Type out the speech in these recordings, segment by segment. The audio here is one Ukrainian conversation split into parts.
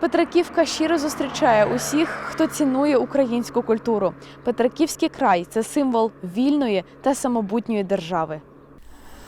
Петриківка щиро зустрічає усіх, хто цінує українську культуру. Петриківський край це символ вільної та самобутньої держави.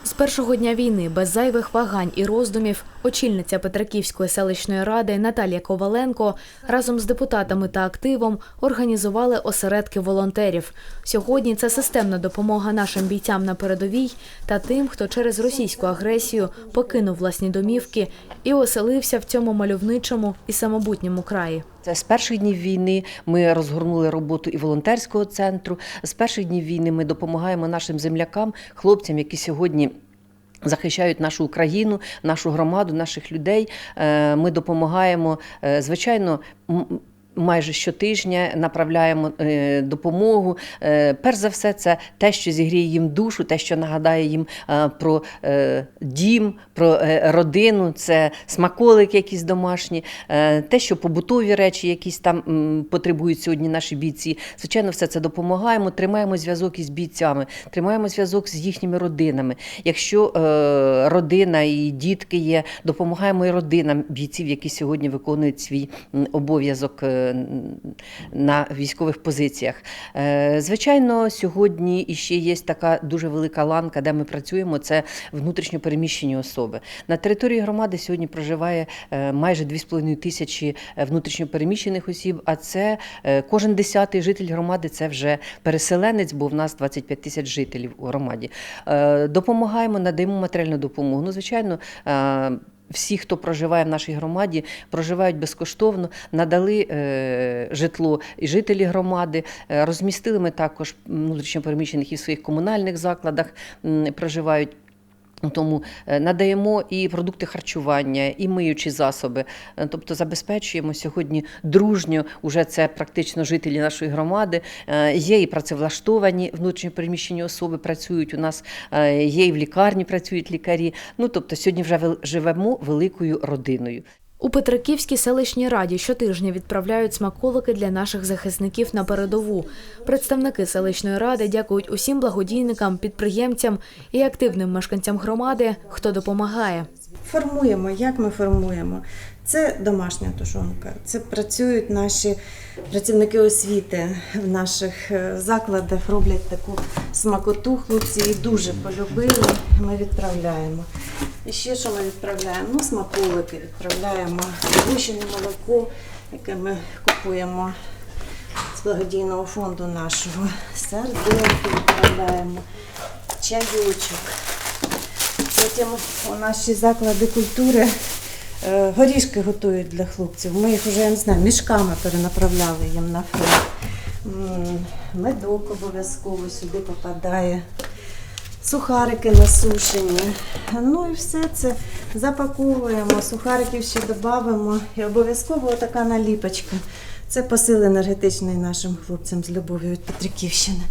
З першого дня війни без зайвих вагань і роздумів очільниця Петриківської селищної ради Наталія Коваленко разом з депутатами та активом організували осередки волонтерів. Сьогодні це системна допомога нашим бійцям на передовій та тим, хто через російську агресію покинув власні домівки і оселився в цьому мальовничому і самобутньому краї. Це з перших днів війни ми розгорнули роботу і волонтерського центру. З перших днів війни ми допомагаємо нашим землякам, хлопцям, які сьогодні. Захищають нашу Україну, нашу громаду, наших людей. Е, Ми допомагаємо, е, звичайно, майже щотижня направляємо е, допомогу. Е, Перш за все, це те, що зігріє їм душу, те, що нагадає їм е, про дім, про родину, це смаколики якісь домашні, те, що побутові речі, якісь там потребують сьогодні наші бійці. Звичайно, все це допомагаємо, тримаємо зв'язок із бійцями, тримаємо зв'язок з їхніми родинами. Якщо родина і дітки є, допомагаємо і родинам бійців, які сьогодні виконують свій обов'язок на військових позиціях. Е, Звичайно, сьогодні іще є така дуже велика ланка, де ми працюємо. Це внутрішньо переміщені особи. На території громади сьогодні проживає е, майже 2,5 тисячі е, внутрішньо переміщених осіб. А це кожен десятий житель громади це вже переселенець, бо в нас 25 тисяч жителів у громаді. Допомагаємо, надаємо матеріальну допомогу. Ну, звичайно. Всі, хто проживає в нашій громаді, проживають безкоштовно, надали е, житло і жителі громади. Е, розмістили ми також внутрішньопереміщених і в своїх комунальних закладах проживають. Тому е, надаємо і продукти харчування, і миючі засоби. Е, Тобто забезпечуємо сьогодні дружньо, уже це практично жителі нашої громади. Е, Є і працевлаштовані внутрішньопереміщені особи працюють. У нас є і в лікарні працюють лікарі. Ну тобто сьогодні вже живемо великою родиною. У Петриківській селищній раді щотижня відправляють смаколики для наших захисників на передову. Представники селищної ради дякують усім благодійникам, підприємцям і активним мешканцям громади, хто допомагає. Формуємо, як ми формуємо. Це домашня тушонка. Це працюють наші працівники освіти в наших е, закладах, роблять таку смакоту. Хлопці її дуже полюбили. Ми відправляємо. І ще що ми відправляємо? Ну, смаколики відправляємо, згущене молоко, яке ми купуємо з благодійного фонду нашого. Сардинки відправляємо, чайочок. Потім у наші заклади культури е, горішки готують для хлопців. Ми їх вже я не знаю, мішками перенаправляли їм на фронт. Медок обов'язково сюди попадає. Сухарики насушені. Ну і все це запаковуємо, сухариків ще додамо. І обов'язково така наліпочка. Це посил енергетичний нашим хлопцям з любов'ю від Петриківщини.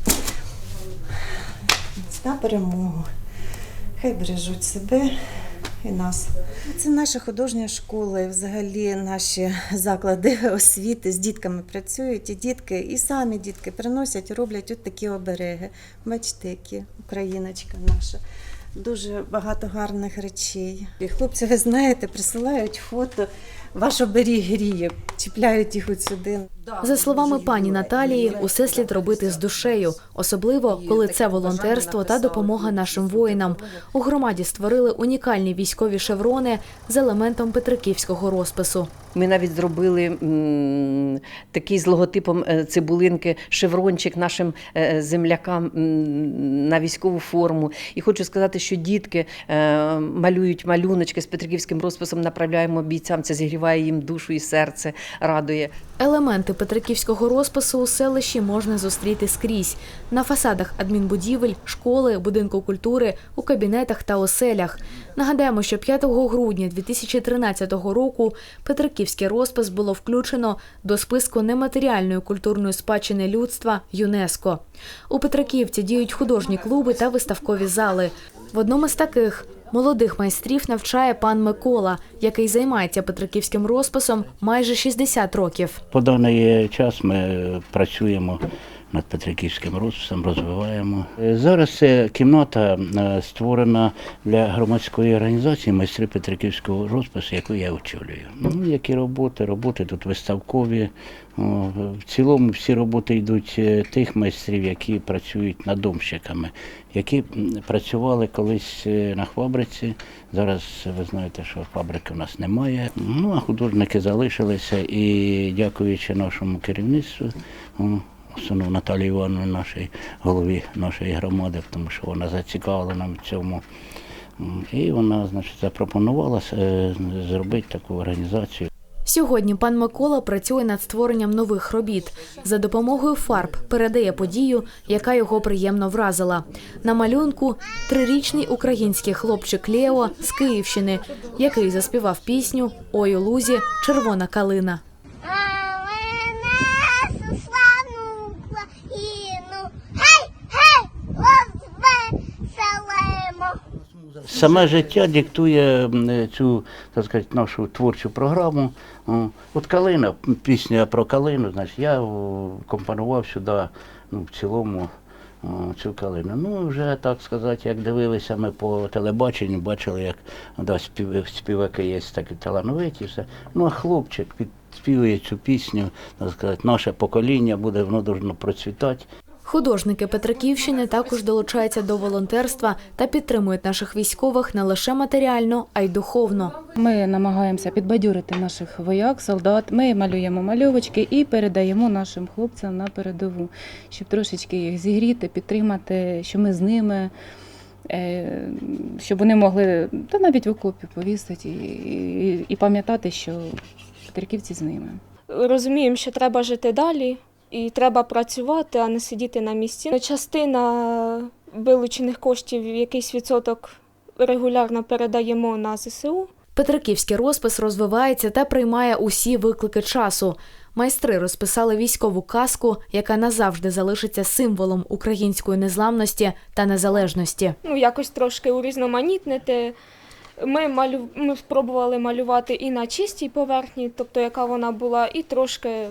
На перемогу. Хай бережуть себе і нас. Це наша художня школа, і взагалі наші заклади освіти з дітками працюють. І дітки, і самі дітки приносять, роблять от такі обереги. Бачите, які україночка наша. Дуже багато гарних речей. І хлопці, ви знаєте, присилають фото. Ваш оберіг гріє, чіпляють їх от сюди. За словами пані Наталії, усе слід робити з душею, особливо коли це волонтерство та допомога нашим воїнам. У громаді створили унікальні військові шеврони з елементом петриківського розпису. Ми навіть зробили такий з логотипом е, цибулинки, шеврончик нашим е, землякам на військову форму. І хочу сказати, що дітки е, малюють малюночки з петриківським розписом, направляємо бійцям. Це зігріває їм душу і серце, радує. Елементи петриківського розпису у селищі можна зустріти скрізь на фасадах адмінбудівель, школи, будинку культури, у кабінетах та оселях. Нагадаємо, що 5 грудня 2013 року Петриківський розпис було включено до списку нематеріальної культурної спадщини людства ЮНЕСКО. У Петриківці діють художні клуби та виставкові зали. В одному з таких молодих майстрів навчає пан Микола, який займається петриківським розписом майже 60 років. По даний час ми працюємо над Петриківським розписом, розвиваємо. Е, Зараз це кімната е, створена для громадської організації майстри Петриківського розпису, яку я очолюю. Ну, які роботи? Роботи тут виставкові. В цілому всі роботи йдуть е, тих майстрів, які працюють надомщиками, які працювали колись на фабриці. Зараз ви знаєте, що фабрики в нас немає. Ну а художники залишилися і дякуючи нашому керівництву. О, в основному Наталії Івановні, нашій голові нашої громади, тому що вона зацікавлена в цьому. І вона, значить, запропонувала е, зробити таку організацію. Сьогодні пан Микола працює над створенням нових робіт. За допомогою фарб передає подію, яка його приємно вразила. На малюнку трирічний український хлопчик Лео з Київщини, який заспівав пісню Ой у лузі червона калина. Саме життя диктує цю так сказати, нашу творчу програму. От калина, пісня про калину, значить, я компонував сюди ну, в цілому цю калину. Ну, вже так сказати, як дивилися ми по телебаченню, бачили, як да, спів, співаки є такі талановиті, все. Ну, а хлопчик підспівує цю пісню, так сказати, наше покоління буде, воно должно процвітати. Художники Петриківщини також долучаються до волонтерства та підтримують наших військових не лише матеріально, а й духовно. Ми намагаємося підбадьорити наших вояк, солдат. Ми малюємо мальовочки і передаємо нашим хлопцям на передову, щоб трошечки їх зігріти, підтримати, що ми з ними, е, щоб вони могли та навіть в окопі повісити і, і, і пам'ятати, що петриківці з ними. розуміємо, що треба жити далі і треба працювати, а не сидіти на місці. Частина вилучених коштів, якийсь відсоток регулярно передаємо на ЗСУ. Петриківський розпис розвивається та приймає усі виклики часу. Майстри розписали військову казку, яка назавжди залишиться символом української незламності та незалежності. Ну, якось трошки урізноманітнити. Ми, малю... Ми спробували малювати і на чистій поверхні, тобто яка вона була, і трошки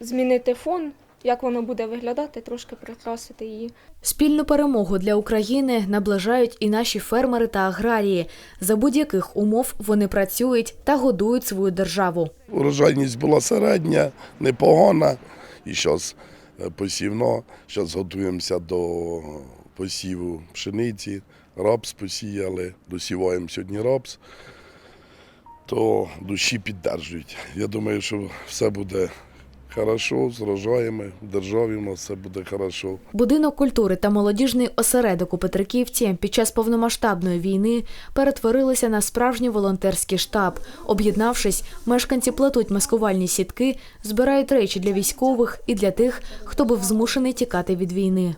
змінити фон, як воно буде виглядати, трошки прикрасити її. Спільну перемогу для України наближають і наші фермери та аграрії. За будь-яких умов вони працюють та годують свою державу. Урожайність була середня, непогана. І зараз посівно. Зараз готуємося до посіву пшениці. Рапс посіяли, досіваємо сьогодні рапс. То душі піддержують. Я думаю, що все буде хорошо з рожаями, в державі у нас все буде хорошо. Будинок культури та молодіжний осередок у Петриківці під час повномасштабної війни перетворилися на справжній волонтерський штаб. Об'єднавшись, мешканці плетуть маскувальні сітки, збирають речі для військових і для тих, хто був змушений тікати від війни.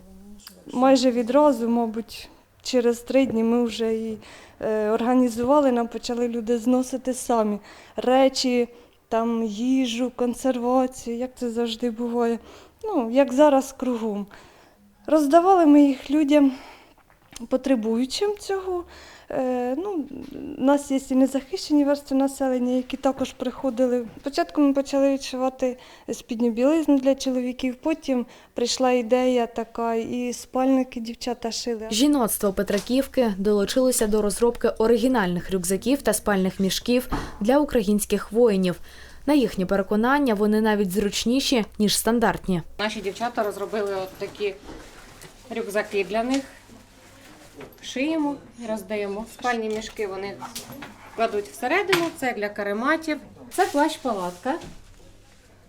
майже відразу, мабуть, через три дні ми вже і е, організували, нам почали люди зносити самі речі, там їжу, консервацію, як це завжди буває. Ну, як зараз кругом. Роздавали ми їх людям, потребуючим цього. Е, ну, у нас є і незахищені верстви населення, які також приходили. Спочатку ми почали відшивати спідню білизну для чоловіків, потім прийшла ідея така, і спальники дівчата шили. Жіноцтво Петриківки долучилося до розробки оригінальних рюкзаків та спальних мішків для українських воїнів. На їхнє переконання, вони навіть зручніші ніж стандартні. Наші дівчата розробили от такі рюкзаки для них. Шиємо і роздаємо. Спальні мішки вони кладуть всередину. Це для карематів. Це плащ-палатка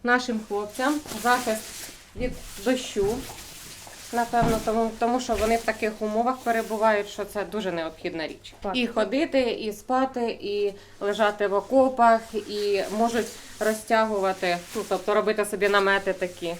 нашим хлопцям. Захист від дощу. Напевно, тому, тому що вони в таких умовах перебувають, що це дуже необхідна річ. І ходити, і спати, і лежати в окопах, і можуть розтягувати, ну, тобто робити собі намети такі.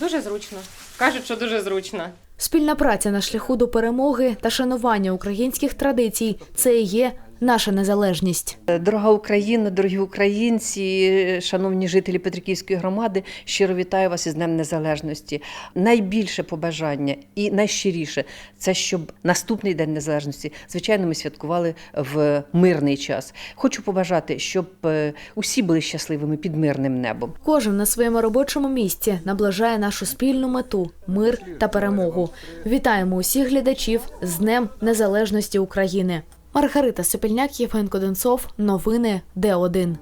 Дуже зручно. Кажуть, що дуже зручно. Спільна праця на шляху до перемоги та шанування українських традицій це і є наша незалежність. Дорога Україна, дорогі українці, шановні жителі Петриківської громади, щиро вітаю вас із Днем Незалежності. Найбільше побажання і найщиріше це щоб наступний день незалежності, звичайно, ми святкували в мирний час. Хочу побажати, щоб е, усі були щасливими під мирним небом. Кожен на своєму робочому місці наближає нашу спільну мету мир та перемогу. Вітаємо усіх глядачів з Днем Незалежності України. Маргарита Сопільняк, Євген Коденцов. Новини Д1.